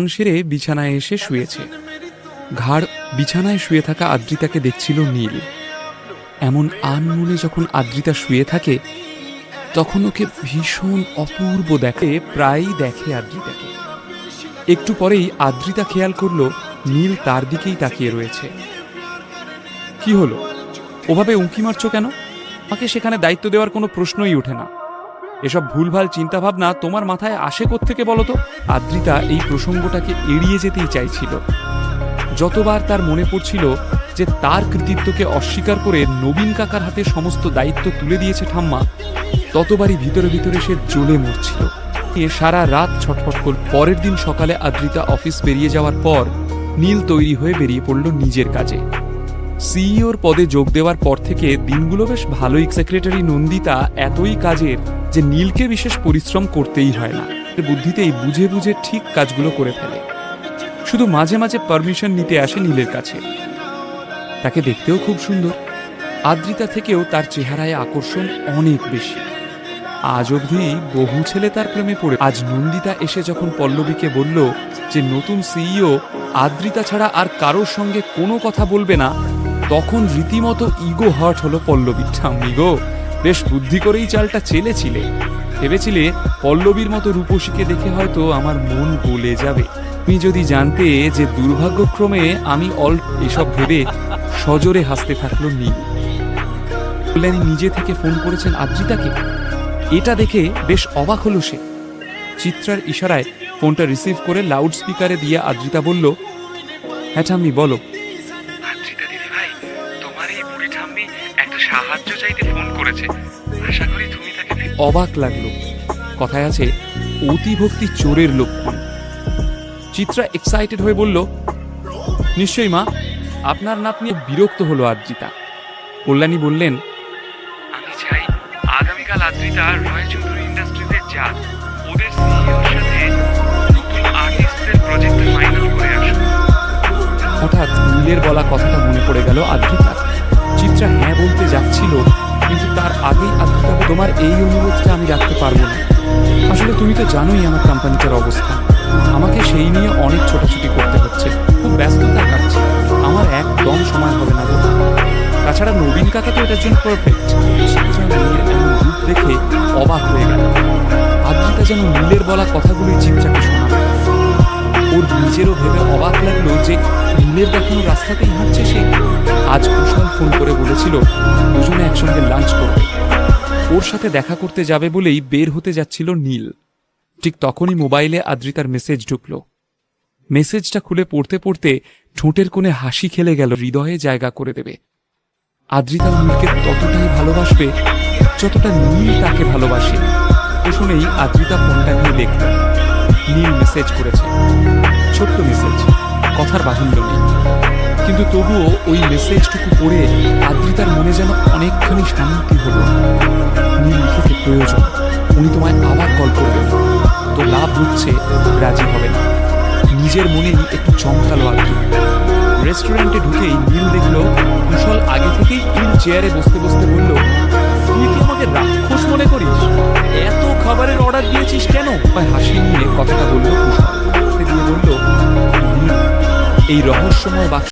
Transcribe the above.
স্নান সেরে বিছানায় এসে শুয়েছে। ঘাড় বিছানায় শুয়ে থাকা আদ্রিতাকে দেখছিল নীল। এমন আনমনে যখন আদ্রিতা শুয়ে থাকে, তখন ওকে ভীষণ অপূর্ব দেখে, প্রায়ই দেখে আদ্রিতাকে। একটু পরেই আদ্রিতা খেয়াল করল, নীল তার দিকেই তাকিয়ে রয়েছে। কি হলো? ওভাবে উঁকি মারছো কেন? আমাকে সেখানে দায়িত্ব দেওয়ার কোনো প্রশ্নই ওঠে না। এসব ভুলভাল চিন্তাভাবনা তোমার মাথায় আসে থেকে বলো তো? আদ্রিতা এই প্রসঙ্গটাকে এড়িয়ে যেতেই চাইছিল। যতবার তার মনে পড়ছিল যে তার কৃতিত্বকে অস্বীকার করে নবীন কাকার হাতে সমস্ত দায়িত্ব তুলে দিয়েছে ঠাম্মা, ততবারই ভিতরে ভিতরে সে জ্বলে মরছিল। এ সারা রাত ছটফট কর, পরের দিন সকালে আদ্রিতা অফিস বেরিয়ে যাওয়ার পর নীল তৈরি হয়ে বেরিয়ে পড়ল নিজের কাজে। সিইওর পদে যোগ দেওয়ার পর থেকে দিনগুলো বেশ ভালোই। সেক্রেটারি নন্দিতা এতই কাজের যে নীলকে বিশেষ পরিশ্রম করতেই হয় না। বুদ্ধিতেই বুঝে বুঝে ঠিক কাজগুলো করে ফেলে। শুধু মাঝে মাঝে পারমিশন নিতে আসে নীলের কাছে। তাকে দেখতেও খুব সুন্দর। আদ্রিতা থেকেও তার চেহারায় আকর্ষণ অনেক বেশি। আজ অবধি বহু ছেলে তার প্রেমে পড়ে। আজ নন্দিতা এসে যখন পল্লবীকে বলল যে, নতুন সিইও, আদ্রিতা ছাড়া আর কারোর সঙ্গে কোনো কথা বলবে না তখন রীতিমতো ইগো হার্ট হলো পল্লবী ঠাম্মি গো। বেশ বুদ্ধি করেই চালটা চেলেছিলে। ভেবেছিলে পল্লবীর মতো রূপসীকে দেখে হয়তো আমার মন গলে যাবে। তুমি যদি জানতে যে দুর্ভাগ্যক্রমে আমি অল এসব ভেবে সজোরে হাসতে থাকল নীল। কল্যাণী নিজে থেকে ফোন করেছেন আদ্রিতাকে এটা দেখে বেশ অবাক হলো সে। চিত্রার ইশারায় ফোনটা রিসিভ করে লাউড স্পিকারে দিয়ে আদ্রিতা বলল হ্যাঁ ঠাম্মি, বলো। করেছে। আশা করি তুমি তাকে অবাক লাগল। কথায় আছে অতিভক্তি চোরের লক্ষণ চিত্রা এক্সাইটেড হয়ে বলল নিশ্চয়ই মা আপনার নাতনি বিরক্ত হলো আদ্রিতা। কল্যাণী বললেন আমি চাই আগামীকাল আদ্রিতা রয় চৌধুরী ইন্ডাস্ট্রিজে যাক। ওদের সিইওর সাথে নতুন আর্টিস্টদের প্রজেক্ট ফাইনাল করে আসুক। হঠাৎ নীলের বলা কথাটা মনে পড়ে গেল আদ্রিতার। চিত্রা হ্যাঁ বলতে যাচ্ছিল কিন্তু তার আগেই আদ্রিতা তোমার এই অনুরোধটা আমি রাখতে পারব না। আসলে তুমি তো জানোই আমার কোম্পানিটার অবস্থা। আমাকে সেই নিয়ে অনেক ছোটাছুটি করতে হচ্ছে। খুব ব্যস্ততা কাটছে আমার একদম সময় হবে না। তাছাড়া নবীন কাকা তো এটার জন্য পারফেক্ট দেখে অবাক হয়ে গেল। আদ্রিতা যেন নীলের বলা কথাগুলোই চিত্রাকে শোনাবে। ওর নিজেরও ভেবে অবাক লাগল যে নীলের দেখানো রাস্তাতেই হাঁটছে সে। আজ কুশল ফোন করে বলেছিল, দুজনে একসঙ্গে লাঞ্চ করবে। ওর সাথে দেখা করতে যাবে বলেই বের হতে যাচ্ছিল নীল। ঠিক তখনই মোবাইলে আদ্রিতার মেসেজ ঢুকলো। মেসেজটা খুলে পড়তে পড়তে ঠোঁটের কোণে হাসি খেলে গেল, হৃদয়ে জায়গা করে দেবে। আদ্রিতা নীলকে ততটাই ভালোবাসবে যতটা নীল তাকে ভালোবাসে। তো শুনেই আদ্রিতা ফোনটা নিয়ে দেখল। নীল মেসেজ করেছে। ছোট্ট মেসেজ কথার বাহুল্য নেই কিন্তু তবুও ওই মেসেজটুকু পড়ে আদ্রিতার মনে যেন অনেকখানি শান্তি হলো। নীল লিখেছে প্রয়োজন উনি তোমায় আবার কল করবেন। তো লাভ হচ্ছে রাজি হবে না। নিজের মনেই একটু চমকালো আদ্রিতা রেস্টুরেন্টে ঢুকেই নীল দেখল কুশল আগে থেকেই নীল চেয়ারে বসতে বসতে বলল তুই কি আমাকে রাক্ষস মনে করিস? এত খাবারের অর্ডার দিয়েছিস কেন? হাসি নিয়ে কথাটা বলল কুশল। দিয়ে বলল "নীল, এই রহস্যময় বাক্স